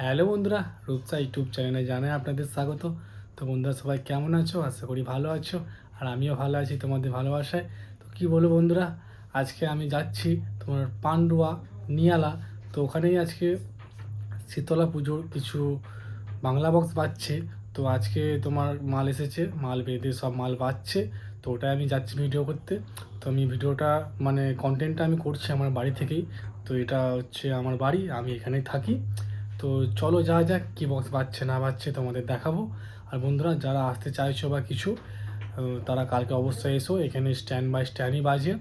Hello বন্ধুরা, Rupsa YouTube চ্যানেলে জানাই আপনাদের স্বাগত। তো বন্ধুরা, সবাই কেমন আছো? আশা করি ভালো আছো, আর আমিও ভালো আছি তোমাদের ভালোবাসায়। তো কী বলব বন্ধুরা, আজকে আমি যাচ্ছি তোমার পান্ডুয়া নিয়ালা। তো ওখানেই আজকে শীতলা পুজোর কিছু বাংলা বক্স বাজছে। তো আজকে তোমার মাল এসেছে, মাল বেঁধে সব মাল বাজছে। তো ওটাই আমি যাচ্ছি ভিডিও করতে। তো আমি ভিডিওটা মানে কন্টেন্টটা আমি করছি আমার বাড়ি থেকেই। তো এটা হচ্ছে আমার বাড়ি, আমি এখানেই থাকি। তো চলো যা যাক, কী বক্স বাজছে না বাজছে তোমাদের দেখাবো। আর বন্ধুরা, যারা আসতে চাইছো বা কিছু তারা কালকে অবশ্যই এসো, এখানে স্ট্যান্ড বাই স্ট্যান্ডই বাজে।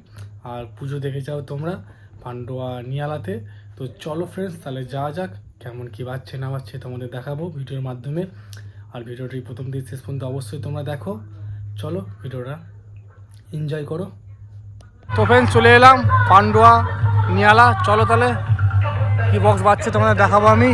আর পুজো দেখে যাও তোমরা, পান্ডুয়া নিয়ালাতে। তো চলো ফ্রেন্ডস তাহলে যা যাক, কেমন কী বাজছে না বাজছে তোমাদের দেখাবো ভিডিওর মাধ্যমে। আর ভিডিওটি প্রথম দিক শেষ পর্যন্ত অবশ্যই তোমরা দেখো। চলো ভিডিওটা এনজয় করো। তো ফ্রেন্ডস চলে এলাম, পান্ডুয়া নিয়ালা। চলো তাহলে। কি বক্স বাজছে তোমাদের দেখাবো আমি?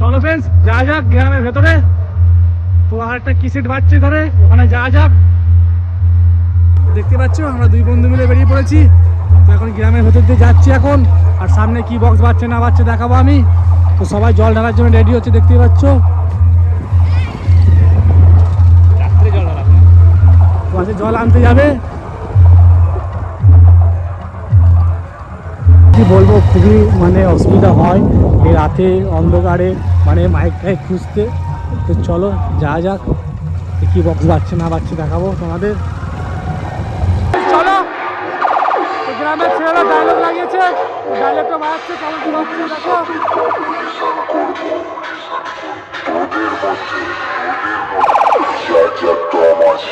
চলো ফ্রেন্ডস যা যাক গ্রামের ভেতরে। তো আর একটা কিসেট বাজছে ধরে ওখানে যা যাক। দেখতে পাচ্ছ আমরা দুই বন্ধু মিলে বেরিয়ে পড়েছি। তো এখন গ্রামের ভেতর দিয়ে যাচ্ছি এখন। আর সামনে কি বক্স বাজছে না বাজছে দেখাবো আমি। তো সবাই জল ঢালার জন্য রেডি হচ্ছে দেখতেই পাচ্ছ? জল আনতে যাবে। কি বলব খুবই মানে অসুবিধা হয়। এই রাতে অন্ধকারে মানে মাইক টাইক খুঁজতে। তো চলো যা যাক। কি বক্স বাজছে না বাজছে দেখাবো তোমাদের। চলো গ্রামের ছেলেরা ডায়লগ লাগিয়েছে। ডায়লগটা বাজাচ্ছে কেমন কি বাজছে দেখো। Tomasz, siedzie Tomasz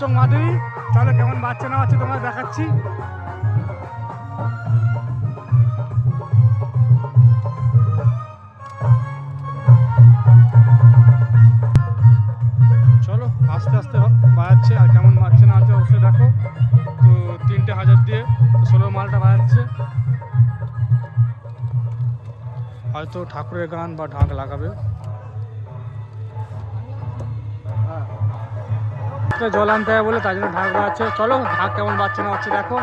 চোখ মাধুরী। তাহলে কেমন বাচ্চা না বাচ্চা তোমার দেখাচ্ছি। চলো, আস্তে আস্তে বাড়াচ্ছে আর কেমন বাড়ছে না আছে অবশ্যই দেখো। তো তিনটে হাজার দিয়ে ষোলো মালটা বাড়াচ্ছে হয়তো ঠাকুরের গান বা ঢাক লাগাবে। তো জল আনতে হবে বলে তার জন্য ঢাক বাড়াচ্ছে চলো, ঢাক কেমন বাচ্চা না হচ্ছে দেখো।